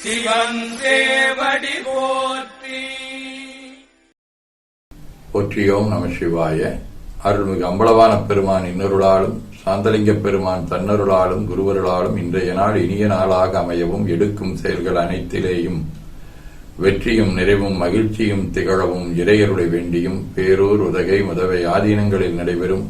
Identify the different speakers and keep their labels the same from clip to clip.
Speaker 1: சிவன் தேவடி போற்றி
Speaker 2: போற்றியோம் நம சிவாய. அருள்மிகு அம்பலவான பெருமான் இன்னருளாலும் சாந்தலிங்க பெருமான் தன்னருளாலும் குருவருளாலும் இன்றைய நாள் இனிய நாளாக அமையவும் எடுக்கும் செயல்கள் அனைத்திலேயும் வெற்றியும் நிறைவும் மகிழ்ச்சியும் திகழவும் இறையருளை வேண்டியும் பேரூர் உதகை முதவை ஆதீனங்களில் நடைபெறும்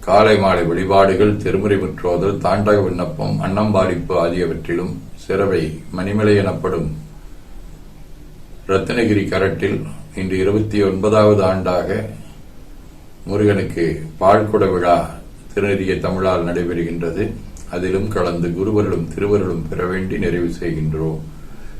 Speaker 2: காலை மாலை வழிபாடுகள் திருமுறை முற்றோதல் தாண்டக விண்ணப்பம் அன்னம்பாடிப்பு ஆகியவற்றிலும் சிறவை மணிமலை எனப்படும் ரத்னகிரி கரட்டில் இன்று இருபத்தி ஒன்பதாவது ஆண்டாக முருகனுக்கு பால்குட விழா திருநெறிய தமிழால் நடைபெறுகின்றது. அதிலும் கலந்து குருவர்களும் திருவர்களும் பெற வேண்டி நிறைவு செய்கின்றோம்.